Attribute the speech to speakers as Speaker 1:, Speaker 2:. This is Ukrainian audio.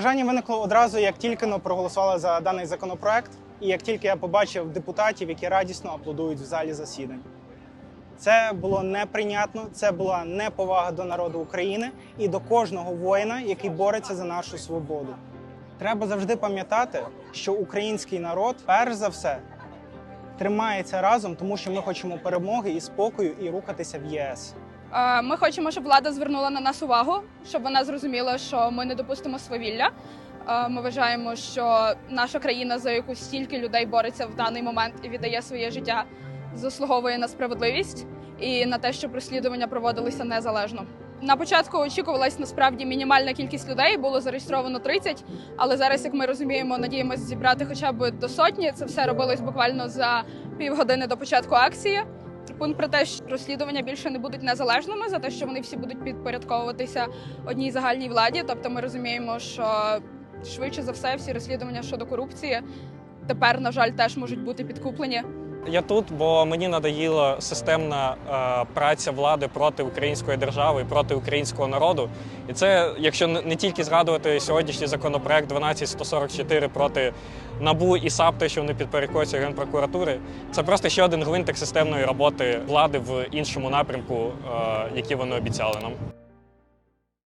Speaker 1: Бажання виникло одразу, як тільки но проголосували за даний законопроект, і як тільки я побачив депутатів, які радісно аплодують в залі засідань. Це було неприйнятно, це була неповага до народу України і до кожного воїна, який бореться за нашу свободу. Треба завжди пам'ятати, що український народ, перш за все, тримається разом, тому що ми хочемо перемоги і спокою і рухатися в ЄС.
Speaker 2: Е, Ми хочемо, щоб влада звернула на нас увагу, щоб вона зрозуміла, що ми не допустимо свавілля. Е, Ми вважаємо, що наша країна, за яку стільки людей бореться в даний момент і віддає своє життя, заслуговує на справедливість і на те, щоб розслідування проводилися незалежно. На початку очікувалась насправді мінімальна кількість людей, було зареєстровано 30, але зараз, як ми розуміємо, надіємося зібрати хоча б до сотні. Це все робилось буквально за півгодини до початку акції. Пункт про те, що розслідування більше не будуть незалежними, за те, що вони всі будуть підпорядковуватися одній загальній владі. Тобто, ми розуміємо, що швидше за все всі розслідування щодо корупції тепер, на жаль, теж можуть бути підкуплені.
Speaker 3: Я тут, бо мені надоїла системна е, праця влади проти української держави і проти українського народу. І це, якщо не тільки згадувати сьогоднішній законопроект 12144 проти НАБУ і САП, те, що вони підпорядкуються Генпрокуратури, це просто ще один гвинтик системної роботи влади в іншому напрямку, е, який вони обіцяли нам.